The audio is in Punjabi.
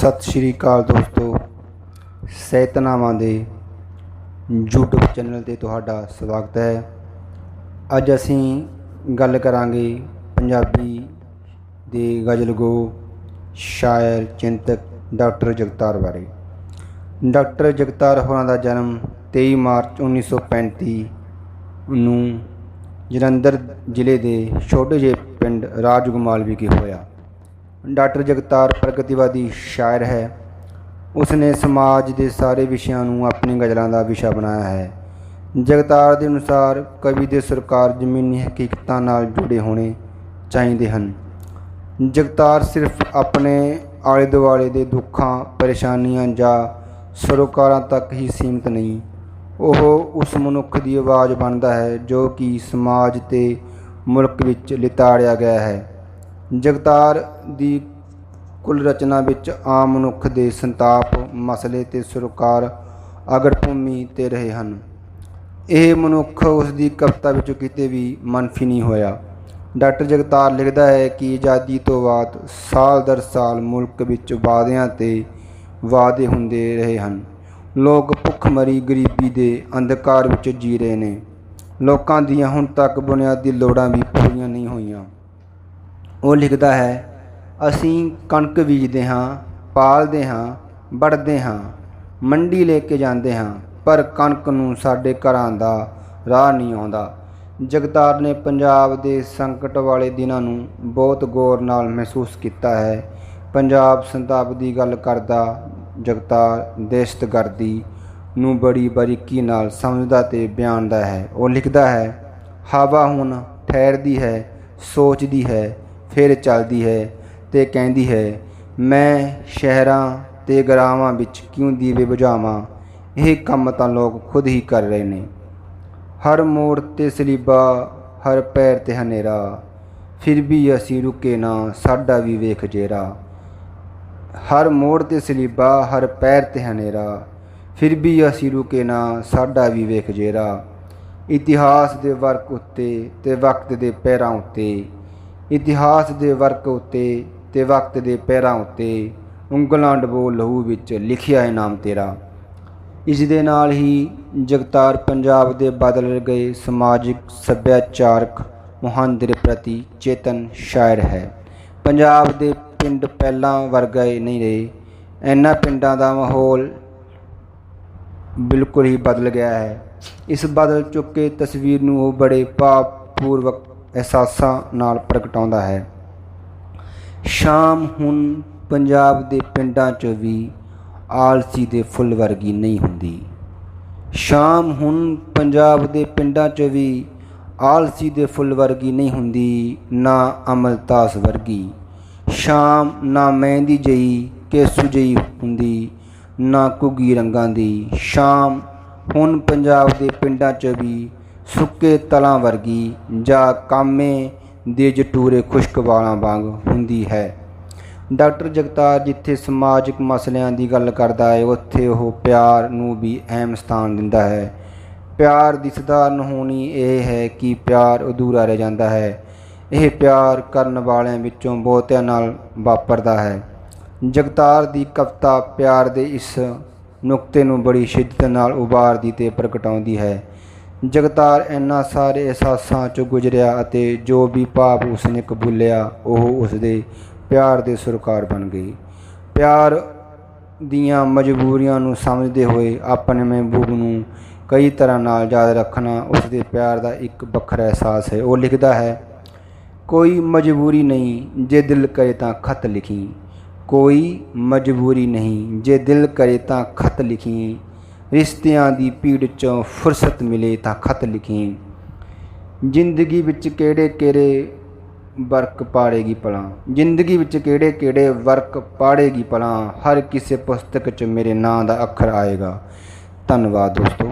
ਸਤਿ ਸ਼੍ਰੀ ਅਕਾਲ ਦੋਸਤੋ ਸਹਿਤਨਾਵਾਂ ਦੇ YouTube ਚੈਨਲ ਤੇ ਤੁਹਾਡਾ ਸਵਾਗਤ ਹੈ। ਅੱਜ ਅਸੀਂ ਗੱਲ ਕਰਾਂਗੇ ਪੰਜਾਬੀ ਦੇ ਗਜ਼ਲਗੋ ਸ਼ਾਇਰ ਚਿੰਤਕ ਡਾਕਟਰ ਜਗਤਾਰ ਬਾਰੇ। ਡਾਕਟਰ ਜਗਤਾਰ ਹੋਰਾਂ ਦਾ ਜਨਮ 23 ਮਾਰਚ 1935 ਨੂੰ ਜਲੰਧਰ ਜ਼ਿਲ੍ਹੇ ਦੇ ਛੋਟੇ ਜਿਹੇ ਪਿੰਡ ਰਾਜਗੁਮਾਲ ਵਿਖੇ ਹੋਇਆ। ਡਾਕਟਰ ਜਗਤਾਰ ਪ੍ਰਗਤੀਵਾਦੀ ਸ਼ਾਇਰ ਹੈ। ਉਸ ਨੇ ਸਮਾਜ ਦੇ ਸਾਰੇ ਵਿਸ਼ਿਆਂ ਨੂੰ ਆਪਣੀ ਗਜ਼ਲਾਂ ਦਾ ਵਿਸ਼ਾ ਬਣਾਇਆ ਹੈ। ਜਗਤਾਰ ਦੇ ਅਨੁਸਾਰ ਕਵੀ ਦੇ ਸਰਕਾਰ ਜ਼ਮੀਨੀ ਹਕੀਕਤਾਂ ਨਾਲ ਜੁੜੇ ਹੋਣੇ ਚਾਹੀਦੇ ਹਨ। ਜਗਤਾਰ ਸਿਰਫ ਆਪਣੇ ਆਲੇ ਦੁਆਲੇ ਦੇ ਦੁੱਖਾਂ, ਪਰੇਸ਼ਾਨੀਆਂ ਜਾਂ ਸਰੋਕਾਰਾਂ ਤੱਕ ਹੀ ਸੀਮਿਤ ਨਹੀਂ। ਉਹ ਉਸ ਮਨੁੱਖ ਦੀ ਆਵਾਜ਼ ਬਣਦਾ ਹੈ ਜੋ ਕਿ ਸਮਾਜ ਤੇ ਮੁਲਕ ਵਿੱਚ ਲਿਤਾੜਿਆ ਗਿਆ ਹੈ। ਜਗਤਾਰ ਦੀ ਕੁੱਲ ਰਚਨਾ ਵਿੱਚ ਆਮ ਮਨੁੱਖ ਦੇ ਸੰਤਾਪ, ਮਸਲੇ ਤੇ ਸਰਕਾਰ ਅਗਰ ਭੂਮੀ ਤੇ ਰਹੇ ਹਨ। ਇਹ ਮਨੁੱਖ ਉਸ ਦੀ ਕਵਿਤਾ ਵਿੱਚੋਂ ਕਿਤੇ ਵੀ ਮਨਫੀ ਨਹੀਂ ਹੋਇਆ। ਡਾਕਟਰ ਜਗਤਾਰ ਲਿਖਦਾ ਹੈ ਕਿ ਆਜ਼ਾਦੀ ਤੋਂ ਬਾਅਦ ਸਾਲ ਦਰ ਸਾਲ ਮੁਲਕ ਵਿੱਚ ਵਾਅਦਿਆਂ ਤੇ ਵਾਅਦੇ ਹੁੰਦੇ ਰਹੇ ਹਨ। ਲੋਕ ਭੁੱਖਮਰੀ, ਗਰੀਬੀ ਦੇ ਅੰਧਕਾਰ ਵਿੱਚ ਜੀ ਰਹੇ ਨੇ। ਲੋਕਾਂ ਦੀਆਂ ਹੁਣ ਤੱਕ ਬੁਨਿਆਦੀ ਲੋੜਾਂ ਵੀ ਪੂਰੀਆਂ ਨਹੀਂ ਹੋਈਆਂ। ਉਹ ਲਿਖਦਾ ਹੈ, ਅਸੀਂ ਕਣਕ ਬੀਜਦੇ ਹਾਂ, ਪਾਲਦੇ ਹਾਂ ਵੜਦੇ ਹਾਂ, ਮੰਡੀ ਲੈ ਕੇ ਜਾਂਦੇ ਹਾਂ, ਪਰ ਕਣਕ ਨੂੰ ਸਾਡੇ ਘਰਾਂ ਦਾ ਰਾਹ ਨਹੀਂ ਆਉਂਦਾ। ਜਗਤਾਰ ਨੇ ਪੰਜਾਬ ਦੇ ਸੰਕਟ ਵਾਲੇ ਦਿਨਾਂ ਨੂੰ ਬਹੁਤ ਗੌਰ ਨਾਲ ਮਹਿਸੂਸ ਕੀਤਾ ਹੈ। ਪੰਜਾਬ ਸੰਤਾਪ ਦੀ ਗੱਲ ਕਰਦਾ ਜਗਤਾਰ ਦਹਿਸ਼ਤਗਰਦੀ ਨੂੰ ਬੜੀ ਬਾਰੀਕੀ ਨਾਲ ਸਮਝਦਾ ਤੇ ਬਿਆਨਦਾ ਹੈ। ਉਹ ਲਿਖਦਾ ਹੈ, ਹਵਾ ਹੁਣ ਠਹਿਰਦੀ ਹੈ, ਸੋਚਦੀ ਹੈ ਫਿਰ ਚੱਲਦੀ ਹੈ ਤੇ ਕਹਿੰਦੀ ਹੈ, ਮੈਂ ਸ਼ਹਿਰਾਂ ਤੇ ਗਰਾਵਾਂ ਵਿੱਚ ਕਿਉਂ ਦੀਵੇ ਬੁਝਾਵਾਂ? ਇਹ ਕੰਮ ਤਾਂ ਲੋਕ ਖੁਦ ਹੀ ਕਰ ਰਹੇ ਨੇ। ਹਰ ਮੋੜ ਤੇ ਸਲੀਬਾ, ਹਰ ਪੈਰ ਤੇ ਹਨੇਰਾ। ਫਿਰ ਵੀ ਅਸੀਂ ਰੁਕੇ ਨਾ, ਸਾਡਾ ਵੀ ਵੇਖ ਜੇਰਾ। ਹਰ ਮੋੜ ਤੇ ਸਲੀਬਾ, ਹਰ ਪੈਰ ਤੇ ਹਨੇਰਾ। ਫਿਰ ਵੀ ਅਸੀਂ ਰੁਕੇ ਨਾ, ਸਾਡਾ ਵੀ ਵੇਖ ਜੇਰਾ। ਇਤਿਹਾਸ ਦੇ ਵਰਕ ਉੱਤੇ ਤੇ ਵਕਤ ਦੇ ਪੈਰਾਂ ਉੱਤੇ। ਇਤਿਹਾਸ ਦੇ ਵਰਕ ਉੱਤੇ ਤੇ ਵਕਤ ਦੇ ਪੈਰਾਂ ਉੱਤੇ ਉਂਗਲਾਂ ਡਬੋ ਲਹੂ ਵਿੱਚ ਲਿਖਿਆ ਹੈ ਨਾਮ ਤੇਰਾ। ਇਸ ਦੇ ਨਾਲ ਹੀ ਜਗਤਾਰ ਪੰਜਾਬ ਦੇ ਬਦਲ ਗਏ ਸਮਾਜਿਕ ਸੱਭਿਆਚਾਰਕ ਮੁਹਾਂਦਰ ਪ੍ਰਤੀ ਚੇਤਨ ਸ਼ਾਇਰ ਹੈ। ਪੰਜਾਬ ਦੇ ਪਿੰਡ ਪਹਿਲਾਂ ਵਰਗੇ ਨਹੀਂ ਰਹੇ। ਇਹਨਾਂ ਪਿੰਡਾਂ ਦਾ ਮਾਹੌਲ ਬਿਲਕੁਲ ਹੀ ਬਦਲ ਗਿਆ ਹੈ। ਇਸ ਬਦਲ ਚੁੱਕੇ ਤਸਵੀਰ ਨੂੰ ਉਹ ਬੜੇ ਭਾਵਪੂਰਵਕ ਅਹਿਸਾਸਾਂ ਨਾਲ ਪ੍ਰਗਟਾਉਂਦਾ ਹੈ। ਸ਼ਾਮ ਹੁਣ ਪੰਜਾਬ ਦੇ ਪਿੰਡਾਂ 'ਚ ਵੀ ਆਲਸੀ ਦੇ ਫੁੱਲ ਵਰਗੀ ਨਹੀਂ ਹੁੰਦੀ। ਸ਼ਾਮ ਹੁਣ ਪੰਜਾਬ ਦੇ ਪਿੰਡਾਂ 'ਚ ਵੀ ਆਲਸੀ ਦੇ ਫੁੱਲ ਵਰਗੀ ਨਹੀਂ ਹੁੰਦੀ, ਨਾ ਅਮਲਤਾਸ ਵਰਗੀ। ਸ਼ਾਮ ਨਾ ਮਹਿੰਦੀ ਜਈ, ਕੇਸੂ ਜਈ ਹੁੰਦੀ, ਨਾ ਕੁਗੀ ਰੰਗਾਂ ਦੀ। ਸ਼ਾਮ ਹੁਣ ਪੰਜਾਬ ਦੇ ਪਿੰਡਾਂ 'ਚ ਵੀ ਸੁੱਕੇ ਤਲਾਂ ਵਰਗੀ ਜਾਂ ਕਾਮੇ ਦੇ ਜਟੂਰੇ ਖੁਸ਼ਕ ਵਾਲਾਂ ਵਾਂਗ ਹੁੰਦੀ ਹੈ। ਡਾਕਟਰ ਜਗਤਾਰ ਜਿੱਥੇ ਸਮਾਜਿਕ ਮਸਲਿਆਂ ਦੀ ਗੱਲ ਕਰਦਾ ਹੈ, ਉੱਥੇ ਉਹ ਪਿਆਰ ਨੂੰ ਵੀ ਅਹਿਮ ਸਥਾਨ ਦਿੰਦਾ ਹੈ। ਪਿਆਰ ਦੀ ਸਧਾਰਨ ਹੋਣੀ ਇਹ ਹੈ ਕਿ ਪਿਆਰ ਅਧੂਰਾ ਰਹਿ ਜਾਂਦਾ ਹੈ। ਇਹ ਪਿਆਰ ਕਰਨ ਵਾਲਿਆਂ ਵਿੱਚੋਂ ਬਹੁਤਿਆਂ ਨਾਲ ਵਾਪਰਦਾ ਹੈ। ਜਗਤਾਰ ਦੀ ਕਵਿਤਾ ਪਿਆਰ ਦੇ ਇਸ ਨੁਕਤੇ ਨੂੰ ਬੜੀ ਸ਼ਿੱਦਤ ਨਾਲ ਉਭਾਰਦੀ ਤੇ ਪ੍ਰਗਟਾਉਂਦੀ ਹੈ। ਜਗਤਾਰ ਇਹਨਾਂ ਸਾਰੇ ਅਹਿਸਾਸਾਂ ਚੋਂ ਗੁਜ਼ਰਿਆ ਅਤੇ ਜੋ ਵੀ ਭਾਵ ਉਸਨੇ ਕਬੂਲਿਆ, ਉਹ ਉਸਦੇ ਪਿਆਰ ਦੇ ਸੁਰਕਾਰ ਬਣ ਗਈ। ਪਿਆਰ ਦੀਆਂ ਮਜਬੂਰੀਆਂ ਨੂੰ ਸਮਝਦੇ ਹੋਏ ਆਪਣੇ ਮਹਿਬੂਬ ਨੂੰ ਕਈ ਤਰ੍ਹਾਂ ਨਾਲ ਯਾਦ ਰੱਖਣਾ ਉਸਦੇ ਪਿਆਰ ਦਾ ਇੱਕ ਵੱਖਰਾ ਅਹਿਸਾਸ ਹੈ। ਉਹ ਲਿਖਦਾ ਹੈ, ਕੋਈ ਮਜਬੂਰੀ ਨਹੀਂ ਜੇ ਦਿਲ ਕਰੇ ਤਾਂ ਖਤ ਲਿਖੀ। ਕੋਈ ਮਜਬੂਰੀ ਨਹੀਂ ਜੇ ਦਿਲ ਕਰੇ ਤਾਂ ਖਤ ਲਿਖੀ। ਰਿਸ਼ਤਿਆਂ ਦੀ ਪੀੜ ਚੋਂ ਫੁਰਸਤ ਮਿਲੇ ਤਾਂ ਖਤ ਲਿਖੀ, ਜ਼ਿੰਦਗੀ ਵਿੱਚ ਕਿਹੜੇ ਕਿਹੜੇ ਵਰਕ ਪਾੜੇਗੀ ਪਲਾਂ ਜ਼ਿੰਦਗੀ ਵਿੱਚ ਕਿਹੜੇ ਕਿਹੜੇ ਵਰਕ ਪਾੜੇਗੀ ਪਲਾਂ ਹਰ ਕਿਸੇ ਪੁਸਤਕ 'ਚ ਮੇਰੇ ਨਾਂ ਦਾ ਅੱਖਰ ਆਏਗਾ। ਧੰਨਵਾਦ ਦੋਸਤੋ।